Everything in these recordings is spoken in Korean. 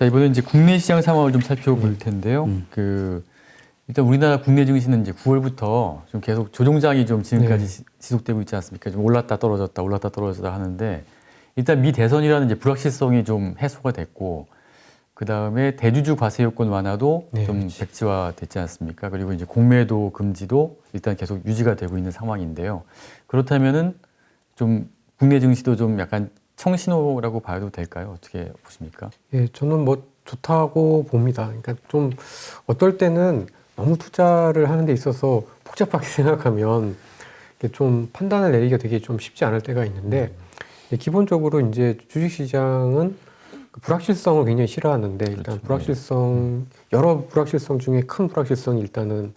자 이번에 이제 국내 시장 상황을 좀 살펴볼 텐데요. 음. 그 일단 우리나라 국내 증시는 이제 9월부터 좀 계속 조종장이 좀 지금까지 네. 시- 지속되고 있지 않습니까? 좀 올랐다 떨어졌다 올랐다 떨어졌다 하는데 일단 미 대선이라는 이제 불확실성이 좀 해소가 됐고 그 다음에 대주주 과세 요건 완화도 네, 좀 그렇지. 백지화됐지 않습니까? 그리고 이제 공매도 금지도 일단 계속 유지가 되고 있는 상황인데요. 그렇다면은 좀 국내 증시도 좀 약간 청신호라고 봐도 될까요? 어떻게 보십니까? 예, 저는 뭐 좋다고 봅니다. 그러니까 좀 어떨 때는 너무 투자를 하는 데 있어서 복잡하게 생각하면 좀 판단을 내리기가 되게 좀 쉽지 않을 때가 있는데 예, 기본적으로 이제 주식시장은 그 불확실성을 굉장히 싫어하는데 일단 그렇죠. 불확실성 여러 불확실성 중에 큰 불확실성이 일단은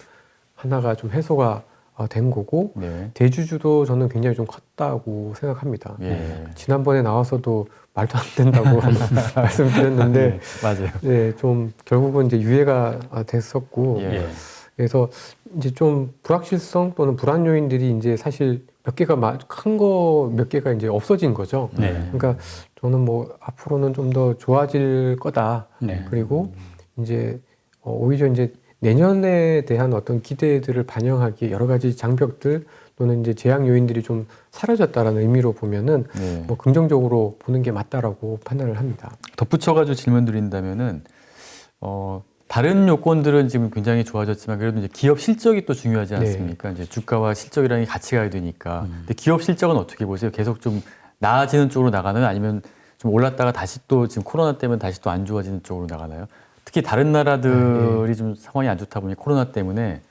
하나가 좀 해소가 어, 된 거고 네. 대주주도 저는 굉장히 좀 컸다고 생각합니다. 예. 지난번에 나와서도 말도 안 된다고 말씀드렸는데 네, 맞아요. 네, 좀 결국은 이제 유예가 아, 됐었고 예. 네. 그래서 이제 좀 불확실성 또는 불안 요인들이 이제 사실 몇 개가 큰 거 몇 개가 이제 없어진 거죠. 음. 그러니까 저는 뭐 앞으로는 좀 더 좋아질 거다. 네. 그리고 이제 어, 오히려 이제 내년에 대한 어떤 기대들을 반영하기에 여러 가지 장벽들 또는 이제 제약 요인들이 좀 사라졌다라는 의미로 보면은 네. 뭐 긍정적으로 보는 게 맞다라고 판단을 합니다. 덧붙여가지고 질문 드린다면은 어, 다른 요건들은 지금 굉장히 좋아졌지만 그래도 이제 기업 실적이 또 중요하지 네. 않습니까? 이제 주가와 실적이라는 게 같이 가야 되니까. 근데 기업 실적은 어떻게 보세요? 계속 좀 나아지는 쪽으로 나가는 아니면 좀 올랐다가 다시 또 지금 코로나 때문에 다시 또 안 좋아지는 쪽으로 나가나요? 특히 다른 나라들이 좀 상황이 안 좋다 보니 코로나 때문에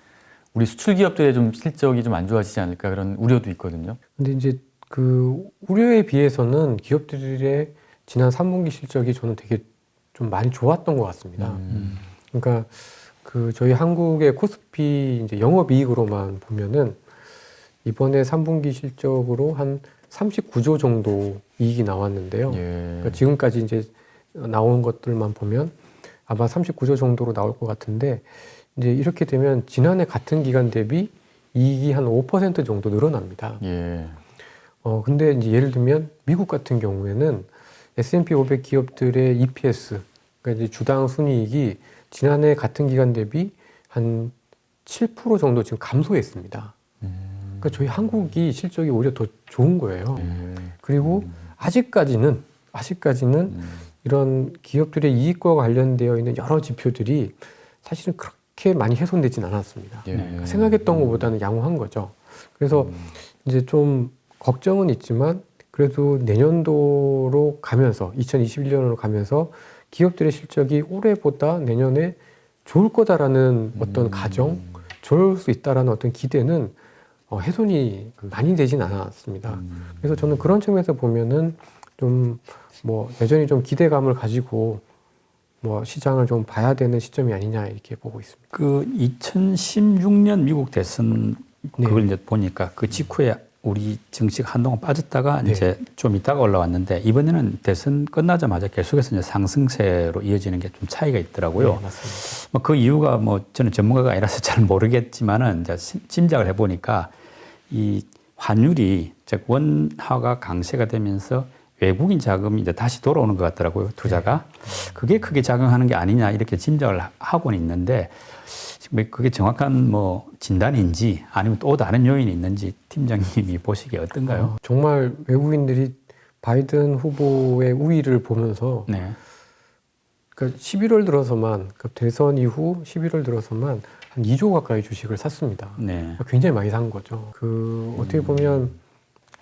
우리 수출 기업들의 좀 실적이 좀 안 좋아지지 않을까 그런 우려도 있거든요. 근데 이제 그 우려에 비해서는 기업들의 지난 3분기 실적이 저는 되게 좀 많이 좋았던 것 같습니다. 음. 그러니까 그 저희 한국의 코스피 이제 영업이익으로만 보면은 이번에 3분기 실적으로 한 39조 정도 이익이 나왔는데요. 예. 그러니까 지금까지 이제 나온 것들만 보면 아마 39조 정도로 나올 것 같은데 이제 이렇게 되면 지난해 같은 기간 대비 이익이 한 5% 정도 늘어납니다. 예. 어 근데 이제 예를 들면 미국 같은 경우에는 S&P 500 기업들의 EPS 그러니까 이제 주당 순이익이 지난해 같은 기간 대비 한 7% 정도 지금 감소했습니다. 그러니까 저희 한국이 실적이 오히려 더 좋은 거예요. 예. 그리고 아직까지는 아직까지는 음. 이런 기업들의 이익과 관련되어 있는 여러 지표들이 사실은 그렇게 많이 훼손되진 않았습니다. 예. 그러니까 생각했던 것보다는 양호한 거죠. 그래서 음. 이제 좀 걱정은 있지만 그래도 내년도로 가면서 2021년으로 가면서 기업들의 실적이 올해보다 내년에 좋을 거다라는 어떤 가정, 좋을 수 있다라는 어떤 기대는 어, 훼손이 많이 되진 않았습니다. 음. 그래서 저는 그런 측면에서 보면은 좀 뭐 여전히 좀 기대감을 가지고 뭐 시장을 좀 봐야 되는 시점이 아니냐 이렇게 보고 있습니다. 그 2016년 미국 대선 네. 그걸 이제 보니까 그 직후에 우리 정치가 한동안 빠졌다가 네. 이제 좀 있다가 올라왔는데 이번에는 대선 끝나자마자 계속해서 이제 상승세로 이어지는 게 좀 차이가 있더라고요. 네, 맞습니다. 뭐그 이유가 뭐 저는 전문가가 아니라서 잘 모르겠지만은 이제 심- 짐작을 해보니까 이 환율이 즉 원화가 강세가 되면서 외국인 자금이 이제 다시 돌아오는 것 같더라고요 투자가 그게 크게 작용하는 게 아니냐 이렇게 짐작을 하- 하고는 있는데 그게 정확한 뭐 진단인지 아니면 또 다른 요인이 있는지 팀장님이 보시기에 어떤가요? 어, 정말 외국인들이 바이든 후보의 우위를 보면서 네. 그러니까 11월 들어서만 그 대선 이후 11월 들어서만 한 2조 가까이 주식을 샀습니다. 네. 굉장히 많이 산 거죠. 그 어떻게 보면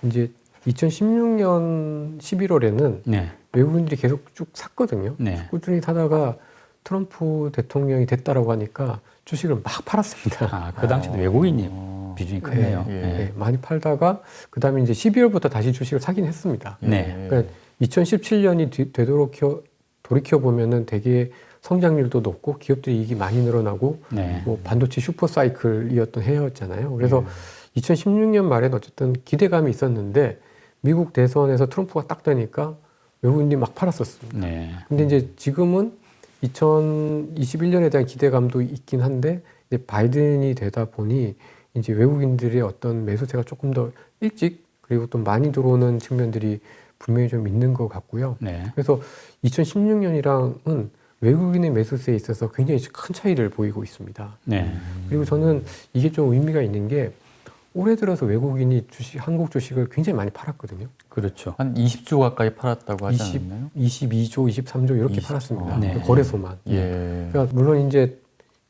이제 2016년 11월에는 네. 외국인들이 계속 쭉 샀거든요. 네. 꾸준히 사다가 트럼프 대통령이 됐다라고 하니까 주식을 막 팔았습니다. 아, 그 당시도 외국인이 어. 비중이 크네요. 예. 네. 네, 많이 팔다가 그 다음에 이제 12월부터 다시 주식을 사긴 했습니다. 네. 그러니까 2017년이 되도록여 돌이켜 보면은 되게 성장률도 높고 기업들이 이익이 많이 늘어나고 네. 뭐 반도체 슈퍼 사이클이었던 해였잖아요. 그래서 2016년 말에는 어쨌든 기대감이 있었는데 미국 대선에서 트럼프가 딱 되니까 외국인들이 막 팔았었습니다. 네. 근데 이제 지금은 2021년에 대한 기대감도 있긴 한데 이제 바이든이 되다 보니 이제 외국인들의 어떤 매수세가 조금 더 일찍 그리고 또 많이 들어오는 측면들이 분명히 좀 있는 것 같고요. 네. 그래서 2016년이랑은 외국인의 매수세에 있어서 굉장히 큰 차이를 보이고 있습니다. 네. 그리고 저는 이게 좀 의미가 있는 게 올해 들어서 외국인이 주식 한국 주식을 굉장히 많이 팔았거든요. 그렇죠. 한 20조 가까이 팔았다고 하지 20, 않았나요? 22조, 23조 이렇게 20, 팔았습니다. 네. 그 거래소만. 예. 그러니까 물론 이제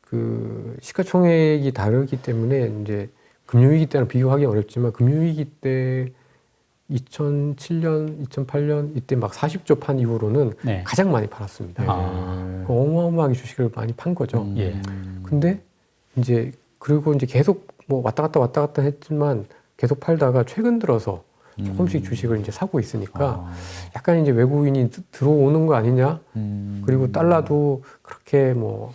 그 시가총액이 다르기 때문에 이제 금융위기 때랑 비교하기 어렵지만 금융위기 때 2007년, 2008년 이때 막 40조 판 이후로는 네. 가장 많이 팔았습니다. 아. 그 어마어마하게 주식을 많이 판 거죠. 음. 예. 근데 이제 그리고 이제 계속 뭐 왔다 갔다 왔다 갔다 했지만 계속 팔다가 최근 들어서 조금씩 음. 주식을 이제 사고 있으니까 아. 약간 이제 외국인이 드- 들어오는 거 아니냐? 음. 그리고 달러도 그렇게 뭐,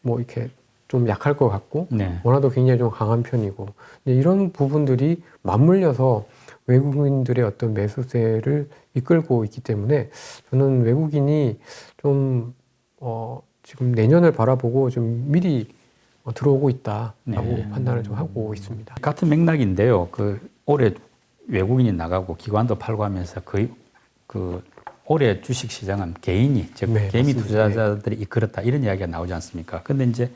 뭐 이렇게 좀 약할 것 같고, 네. 원화도 굉장히 좀 강한 편이고, 이런 부분들이 맞물려서 외국인들의 어떤 매수세를 이끌고 있기 때문에 저는 외국인이 좀, 어, 지금 내년을 바라보고 좀 미리 어, 들어오고 있다라고 네. 판단을 좀 하고 있습니다. 같은 맥락인데요. 그 올해 외국인이 나가고 기관도 팔고 하면서 거의 그 올해 주식 시장은 개인이 즉 네, 개미. 투자자들이 이끌었다 이런 이야기가 나오지 않습니까? 근데 이제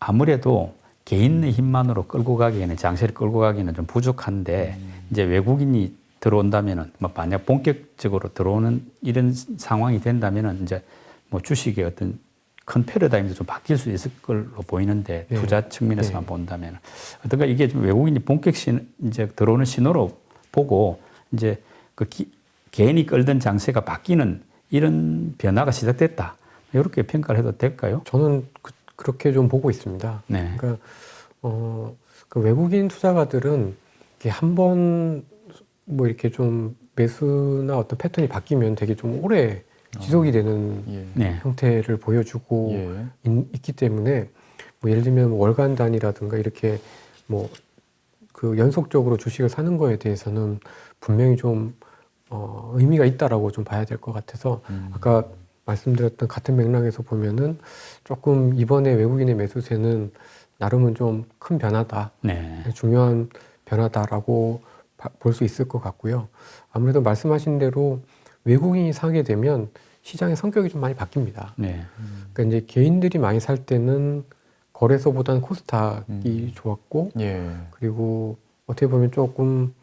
아무래도 개인의 힘만으로 끌고 가기에는 장세를 끌고 가기에는 좀 부족한데 이제 외국인이 들어온다면은 뭐 만약 본격적으로 들어오는 이런 상황이 된다면은 이제 뭐 주식의 어떤 큰 패러다임도 좀 바뀔 수 있을 걸로 보이는데 네. 투자 측면에서만 네. 본다면 어떤가 이게 좀 외국인이 본격 신 이제 들어오는 신호로 보고 이제 그 기, 개인이 끌던 장세가 바뀌는 이런 변화가 시작됐다 이렇게 평가를 해도 될까요? 저는 그, 그렇게 좀 보고 있습니다. 네. 그러니까 어, 그 외국인 투자가들은 이렇게 한번 뭐 이렇게 좀 매수나 어떤 패턴이 바뀌면 되게 좀 오래 지속이 되는 예. 네. 형태를 보여주고 예. 있, 기 때문에 뭐 예를 들면 월간 단위라든가 이렇게 뭐 그 연속적으로 주식을 사는 거에 대해서는 분명히 좀 어, 의미가 있다라고 좀 봐야 될 것 같아서 음. 아까 말씀드렸던 같은 맥락에서 보면은 조금 이번에 외국인의 매수세는 나름은 좀 큰 변화다, 네. 중요한 변화다라고 볼 수 있을 것 같고요. 아무래도 말씀하신 대로 외국인이 사게 되면 시장의 성격이 좀 많이 바뀝니다. 네. 그러니까 이제 개인들이 많이 살 때는 거래소보다는 코스닥이 음. 좋았고 예. 그리고 어떻게 보면 조금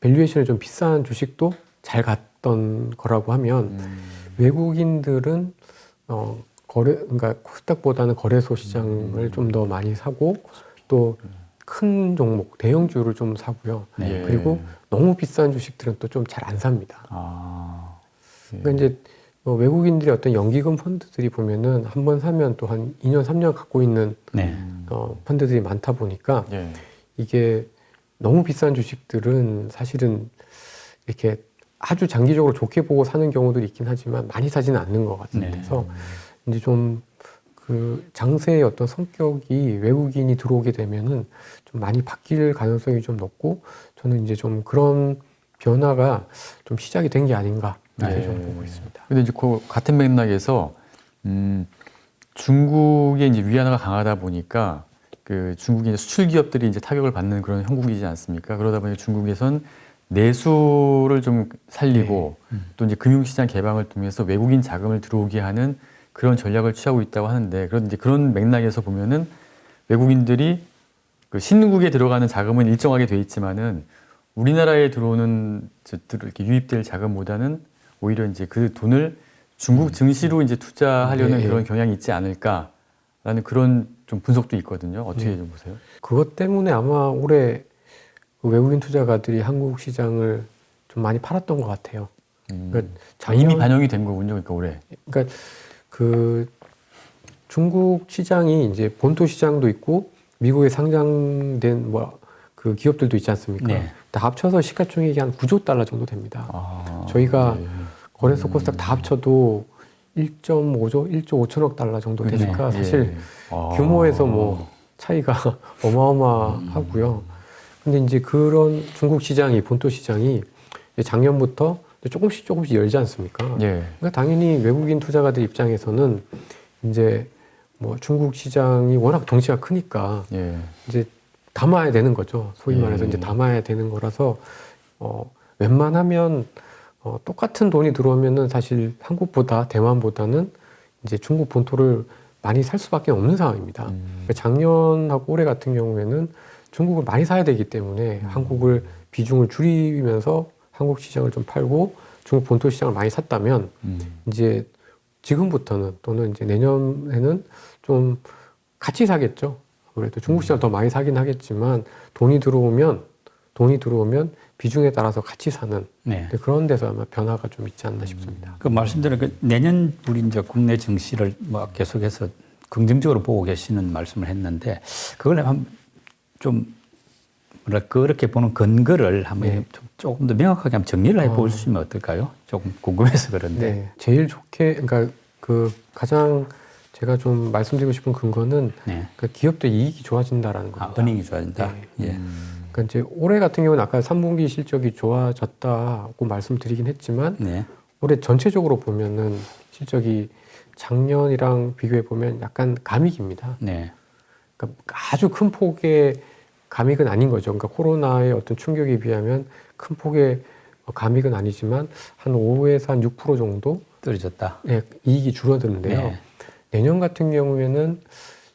밸류에이션이 좀 비싼 주식도 잘 갔던 거라고 하면 음. 외국인들은 어 거래 그러니까 코스닥보다는 거래소 시장을 좀더 많이 사고 또 큰 종목 대형주를 좀 사고요. 네. 예. 그리고 너무 비싼 주식들은 또 좀 잘 안 삽니다. 아. 예. 그러니까 이제 뭐 외국인들이 어떤 연기금 펀드들이 보면은 한 번 사면 또 한 2년 3년 갖고 있는 네. 음. 어 펀드들이 많다 보니까 예. 이게 너무 비싼 주식들은 사실은 이렇게 아주 장기적으로 좋게 보고 사는 경우들이 있긴 하지만 많이 사지는 않는 것 네. 같아서 이제 좀 그 장세의 어떤 성격이 외국인이 들어오게 되면은 좀 많이 바뀔 가능성이 좀 높고 저는 이제 좀 그런 변화가 좀 시작이 된 게 아닌가 이렇게 네. 좀 보고 있습니다. 근데 이제 그 같은 맥락에서 음, 중국의 이제 위안화가 강하다 보니까 그 중국의 수출 기업들이 이제 타격을 받는 그런 형국이지 않습니까? 그러다 보니 중국에선 내수를 좀 살리고 또 이제 금융시장 개방을 통해서 외국인 자금을 들어오게 하는 그런 전략을 취하고 있다고 하는데 그런 이제 그런 맥락에서 보면은 외국인들이 그 신국에 들어가는 자금은 일정하게 돼 있지만은 우리나라에 들어오는 이렇게 유입될 자금보다는 오히려 이제 그 돈을 중국 증시로 이제 투자하려는 네. 그런 경향이 있지 않을까라는 그런 좀 분석도 있거든요. 어떻게 네. 좀 보세요? 그것 때문에 아마 올해 그 외국인 투자가들이 한국 시장을 좀 많이 팔았던 것 같아요. 음. 그러니까 아, 이미 작년- 반영이 된 거군요. 그러니까 올해. 그러니까 그 중국 시장이 이제 본토 시장도 있고 미국에 상장된 뭐 그 기업들도 있지 않습니까? 네. 다 합쳐서 시가총액이 한 9조 달러 정도 됩니다. 아, 저희가 예. 거래소 코스닥 다 합쳐도 1.5조, 1조 5천억 달러 정도 네. 되니까 사실 예. 아. 규모에서 뭐 차이가 어마어마하고요. 근데 이제 그런 중국 시장이 본토 시장이 작년부터 조금씩 조금씩 열지 않습니까? 예. 그러니까 당연히 외국인 투자가들 입장에서는 이제 뭐 중국 시장이 워낙 덩치가 크니까 예. 이제 담아야 되는 거죠. 소위 예. 말해서 이제 담아야 되는 거라서 어 웬만하면 어, 똑같은 돈이 들어오면은 사실 한국보다 대만보다는 이제 중국 본토를 많이 살 수밖에 없는 상황입니다. 음. 그러니까 작년하고 올해 같은 경우에는 중국을 많이 사야 되기 때문에 한국을 비중을 줄이면서 한국 시장을 좀 팔고 중국 본토 시장을 많이 샀다면 음. 이제 지금부터는 또는 이제 내년에는 좀 같이 사겠죠. 아무래도 중국 시장 더 많이 사긴 하겠지만 돈이 들어오면 돈이 들어오면 비중에 따라서 같이 사는 네. 그런 데서 아마 변화가 좀 있지 않나 싶습니다. 그 말씀드린 그 내년 우리 이제 국내 증시를 뭐 계속해서 긍정적으로 보고 계시는 말씀을 했는데 그걸 한좀 뭐랄까 그렇게 보는 근거를 한번 네. 좀 조금 더 명확하게 한번 정리를 해 어. 보시면 어떨까요? 조금 궁금해서 그런데. 네, 제일 좋게 그러니까 그 가장 제가 좀 말씀드리고 싶은 근거는 네. 그 기업들 이익이 좋아진다라는 아, 겁니다. 어닝이 좋아진다. 네. 예. 그러니까 이제 올해 같은 경우는 아까 3분기 실적이 좋아졌다고 말씀드리긴 했지만 네. 올해 전체적으로 보면은 실적이 작년이랑 비교해 보면 약간 감익입니다. 네. 그러니까 아주 큰 폭의 감익은 아닌 거죠. 그러니까 코로나의 어떤 충격에 비하면 큰 폭의 감익은 아니지만 한 5에서 한 6% 정도 떨어졌다. 의 이익이 줄어드는데요. 네. 내년 같은 경우에는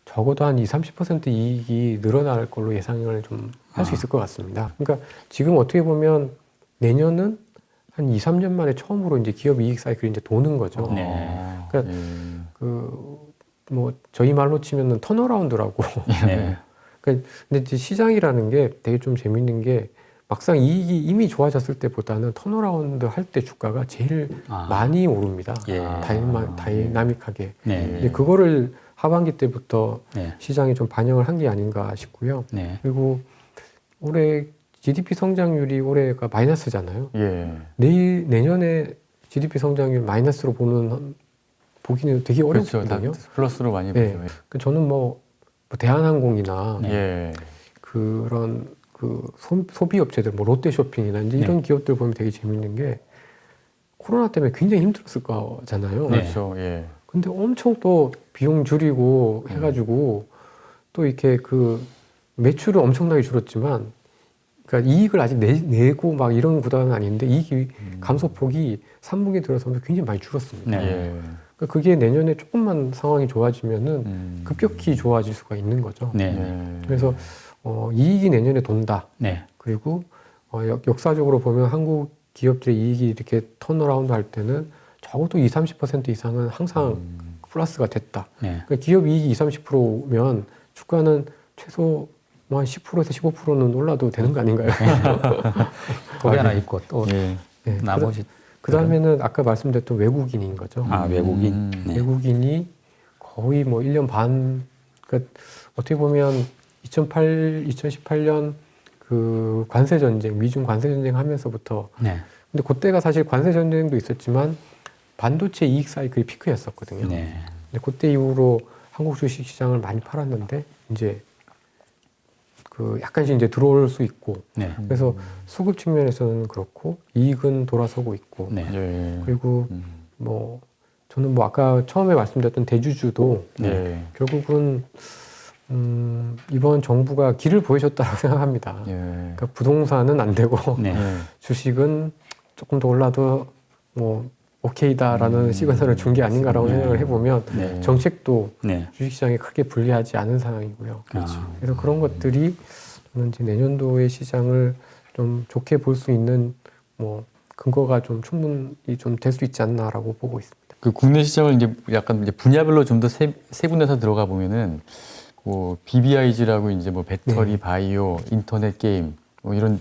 적어도 한 20, 30% 이익이 늘어날 걸로 예상을 좀 할수 아. 있을 것 같습니다. 그러니까 지금 어떻게 보면 내년은 한 2, 3년 만에 처음으로 이제 기업 이익 사이클이 이제 도는 거죠. 네. 어, 그러니까 예. 그, 뭐, 저희 말로 치면은 턴어라운드라고. 네. 그러니까 근데 시장이라는 게 되게 좀 재밌는 게 막상 이익이 이미 좋아졌을 때보다는 턴어라운드 할 때 주가가 제일 아. 많이 오릅니다. 예. 다이마, 다이나믹하게. 네. 근데 그거를 하반기 때부터 네. 시장이 좀 반영을 한 게 아닌가 싶고요. 네. 그리고 올해 GDP 성장률이 올해가 마이너스잖아요. 예. 내일 내년에 GDP 성장률 마이너스로 보는 보기는 되게 그렇죠. 다 어렵거든요. 플러스로 많이 네. 보죠. 그 저는 뭐, 뭐 대한항공이나 네. 예. 그런 그 소, 비 업체들, 뭐 롯데쇼핑이나 이제 네. 이런 기업들 보면 되게 재밌는 게 코로나 때문에 굉장히 힘들었을 거잖아요. 네. 그렇죠. 예. 근데 엄청 또 비용 줄이고 음. 해가지고 또 이렇게 그 매출은 엄청나게 줄었지만 그러니까 이익을 아직 내, 내고 막 이런 구단은 아닌데 이익이 감소폭이 3분기 들어서 굉장히 많이 줄었습니다. 네. 예. 그러니까 그게 내년에 조금만 상황이 좋아지면은 음. 급격히 좋아질 수가 있는 거죠. 네. 예. 그래서 어, 이익이 내년에 돈다. 네. 그리고 어, 역, 역사적으로 보면 한국 기업들의 이익이 이렇게 턴어라운드 할 때는 적어도 20, 30% 이상은 항상 음. 플러스가 됐다. 네. 그러니까 기업 이익이 20, 30%면 주가는 최소 뭐 한 10%에서 15%는 올라도 되는 거 아닌가요? 거기 하나 있고 또 예. 네, 나머지 그 다음에는 아까 말씀드렸던 외국인인 거죠. 아 외국인. 음. 네. 외국인이 거의 뭐 1년 반, 그러니까 어떻게 보면 2008, 2018년 그 관세 전쟁, 미중 관세 전쟁 하면서부터 네. 근데 그때가 사실 관세 전쟁도 있었지만 반도체 이익 사이클이 피크였었거든요. 네. 근데 그때 이후로 한국 주식 시장을 많이 팔았는데 이제 그 약간씩 이제 들어올 수 있고 네. 그래서 수급 측면에서는 그렇고 이익은 돌아서고 있고 네. 예. 그리고 음. 뭐 저는 뭐 아까 처음에 말씀드렸던 대주주도 예. 결국은 음 이번 정부가 길을 보여줬다고 생각합니다. 예. 그러니까 부동산은 안 되고 네. 예. 주식은 조금 더 올라도 뭐 오케이다라는 시그널을 준 게 아닌가라고 네. 생각을 해보면 네. 정책도 네. 주식시장에 크게 불리하지 않은 상황이고요. 그렇죠. 그래서 그런 것들이 저는 이제 내년도의 시장을 좀 좋게 볼 수 있는 뭐 근거가 좀 충분히 좀 될 수 있지 않나라고 보고 있습니다. 그 국내 시장을 이제 약간 이제 분야별로 좀 더 세분해서 들어가 보면은 뭐 BBIG라고 이제 뭐 배터리, 네. 바이오, 인터넷 게임 뭐 이런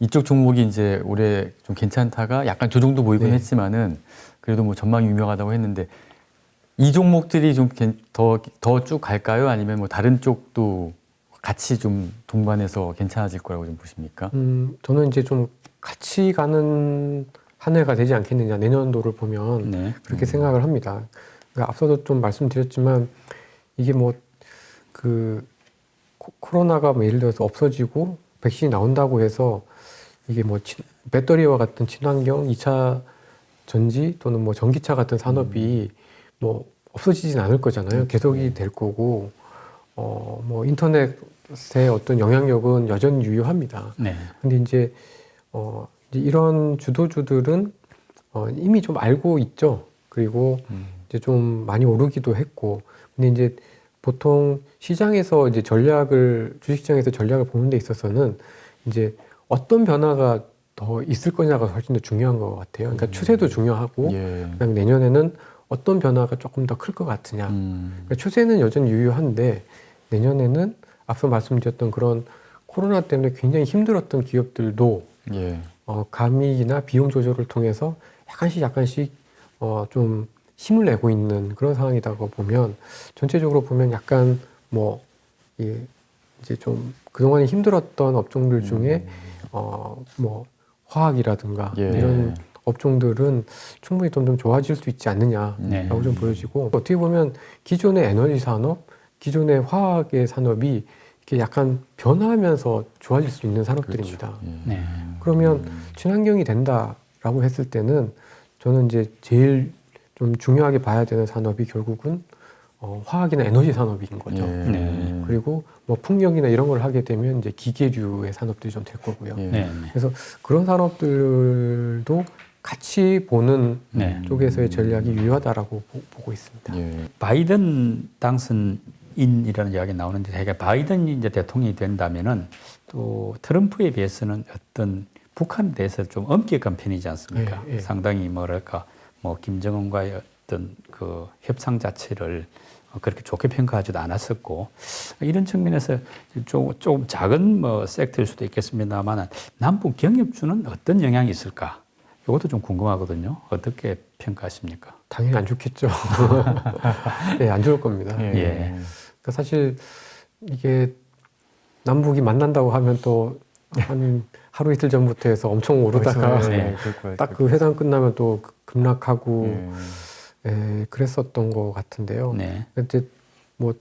이쪽 종목이 이제 올해 좀 괜찮다가 약간 조정도 보이긴 네. 했지만은 그래도 뭐 전망이 유명하다고 했는데 이 종목들이 좀 더 더 쭉 갈까요? 아니면 뭐 다른 쪽도 같이 좀 동반해서 괜찮아질 거라고 좀 보십니까? 음, 저는 이제 좀 같이 가는 한 해가 되지 않겠느냐 내년도를 보면 네. 그렇게 생각을 합니다. 그러니까 앞서도 좀 말씀드렸지만 이게 뭐 그 코로나가 뭐 예를 들어서 없어지고 백신이 나온다고 해서 이게 뭐 친- 배터리와 같은 친환경 2차 전지 또는 뭐 전기차 같은 산업이 뭐 없어지진 않을 거잖아요. 계속이 될 거고 어 뭐 인터넷의 어떤 영향력은 여전히 유효합니다. 네. 근데 이제 어 이제 이런 주도주들은 어, 이미 좀 알고 있죠. 그리고 음. 이제 좀 많이 오르기도 했고, 근데 이제 보통 시장에서 이제 전략을 주식시장에서 전략을 보는 데 있어서는 이제 어떤 변화가 더 있을 거냐가 훨씬 더 중요한 것 같아요. 그러니까 음. 추세도 중요하고, 예. 그다음에 내년에는 어떤 변화가 조금 더 클 것 같으냐. 음. 그러니까 추세는 여전히 유효한데 내년에는 앞서 말씀드렸던 그런 코로나 때문에 굉장히 힘들었던 기업들도 예. 어, 감익이나 비용 조절을 통해서 약간씩 약간씩 어, 좀 힘을 내고 있는 그런 상황이라고 보면 전체적으로 보면 약간 뭐 이, 이제 좀 그동안에 힘들었던 업종들 중에 어, 뭐 화학이라든가 예. 이런 업종들은 충분히 좀, 좀 좋아질 수 있지 않느냐라고 네. 좀 보여지고 어떻게 보면 기존의 에너지 산업, 기존의 화학의 산업이 이렇게 약간 변화하면서 좋아질 수 있는 산업들입니다. 예. 네. 그러면 친환경이 된다라고 했을 때는 저는 이제 제일 좀 중요하게 봐야 되는 산업이 결국은 어, 화학이나 에너지 산업인 거죠. 예. 네. 그리고 뭐 풍력이나 이런 걸 하게 되면 이제 기계류의 산업들이 좀 될 거고요. 예. 네. 네. 그래서 그런 산업들도 같이 보는 네. 쪽에서의 전략이 유효하다라고 보, 보고 있습니다. 예. 바이든 당선인이라는 이야기 나오는데 되게 바이든이 이제 대통령이 된다면은 또 트럼프에 비해서는 어떤 북한에 대해서 좀 엄격한 편이지 않습니까? 예, 예. 상당히 뭐랄까 뭐 김정은과의 어떤 그 협상 자체를 그렇게 좋게 평가하지도 않았었고 이런 측면에서 좀, 좀 작은 뭐 섹터일 수도 있겠습니다만 남북 경협주는 어떤 영향이 있을까? 이것도 좀 궁금하거든요. 어떻게 평가하십니까? 당연히 안 좋겠죠. 네, 안 좋을 겁니다. 예. 예. 그러니까 사실 이게 남북이 만난다고 하면 또 한 하루 이틀 전부터 해서 엄청 오르다가 네. 예, 그럴 거예요. 딱 그 회담 끝나면 또 급락하고 예. 예, 그랬었던 것 같은데요. 네. 이제 뭐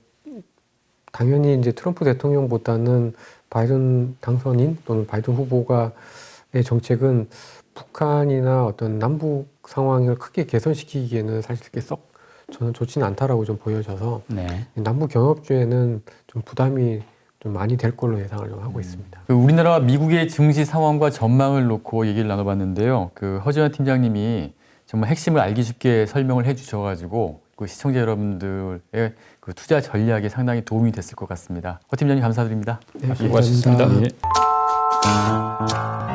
당연히 이제 트럼프 대통령보다는 바이든 당선인 또는 바이든 후보가의 정책은 북한이나 어떤 남북 상황을 크게 개선시키기에는 사실 그렇게 썩 저는 좋지는 않다라고 좀 보여져서 네. 남북 경협주에는 좀 부담이 좀 많이 될 걸로 예상을 좀 하고 있습니다. 그 우리나라와 미국의 증시 상황과 전망을 놓고 얘기를 나눠봤는데요. 그 허지환 팀장님이 정말 핵심을 알기 쉽게 설명을 해주셔가지고 그 시청자 여러분들의 그 투자 전략에 상당히 도움이 됐을 것 같습니다. 허 팀장님 감사드립니다. 네, 수고하셨습니다. 감사합니다. 예.